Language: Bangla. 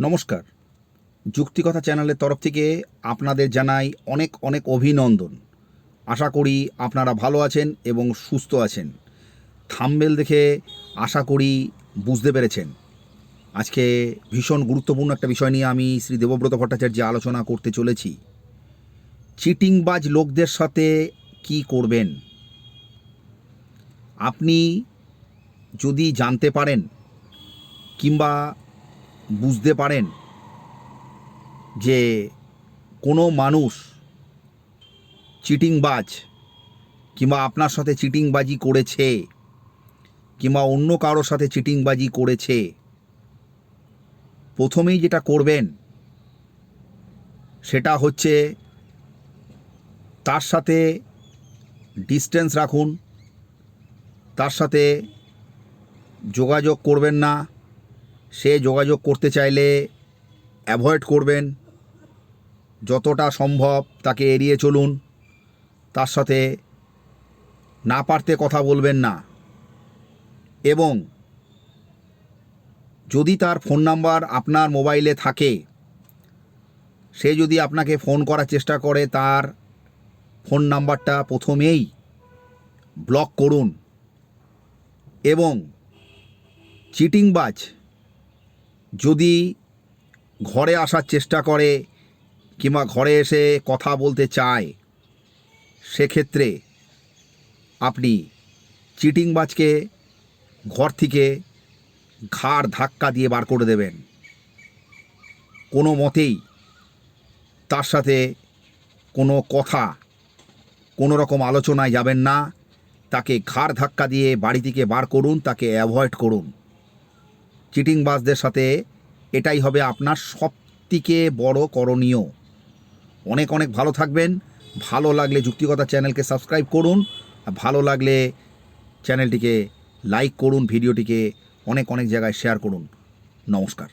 নমস্কার। যুক্তিকথা চ্যানেলের তরফ থেকে আপনাদের জানাই অনেক অনেক অভিনন্দন। আশা করি আপনারা ভালো আছেন এবং সুস্থ আছেন। থাম্বেল দেখে আশা করি বুঝতে পেরেছেন। আজকে ভীষণ গুরুত্বপূর্ণ একটা বিষয় নিয়ে আমি শ্রী দেবব্রত ভট্টাচার্য আলোচনা করতে চলেছি। চিটিংবাজ লোকদের সাথে কি করবেন? আপনি যদি জানতে পারেন কিংবা বুঝতে পারেন যে কোনো মানুষ চিটিংবাজ কিংবা আপনার সাথে চিটিংবাজি করেছে কিংবা অন্য কারোর সাথে চিটিংবাজি করেছে, প্রথমেই যেটা করবেন সেটা হচ্ছে তার সাথে ডিস্টেন্স রাখুন, তার সাথে যোগাযোগ করবেন না সে যোগাযোগ করতে চাইলে অ্যাভয়েড করবেন। যতটা সম্ভব তাকে এড়িয়ে চলুন। তার সাথে না পারতে কথা বলবেন না। এবং যদি তার ফোন নাম্বার আপনার মোবাইলে থাকে, সে যদি আপনাকে ফোন করার চেষ্টা করে, তার ফোন নাম্বারটা প্রথমেই ব্লক করুন। এবং চিটিংবাজ যদি ঘরে আসার চেষ্টা করে কিংবা ঘরে এসে কথা বলতে চায়, সেক্ষেত্রে আপনি চিটিংবাজকে ঘর থেকে ঘাড় ধাক্কা দিয়ে বার করে দেবেন। কোনো মতেই তার সাথে কোনো কথা, কোনো রকম আলোচনায় যাবেন না। তাকে ঘাড় ধাক্কা দিয়ে বাড়ি থেকে বার করুন, তাকে অ্যাভয়েড করুন। চিটিংবাজদের সাথে এটাই হবে আপনার সবথেকে বড় করণীয়। অনেক অনেক ভালো থাকবেন। ভালো লাগলে যুক্তিকতা চ্যানেলকে সাবস্ক্রাইব করুন। ভালো লাগলে চ্যানেলটিকে লাইক করুন, ভিডিওটিকে অনেক অনেক জায়গায় শেয়ার করুন। নমস্কার।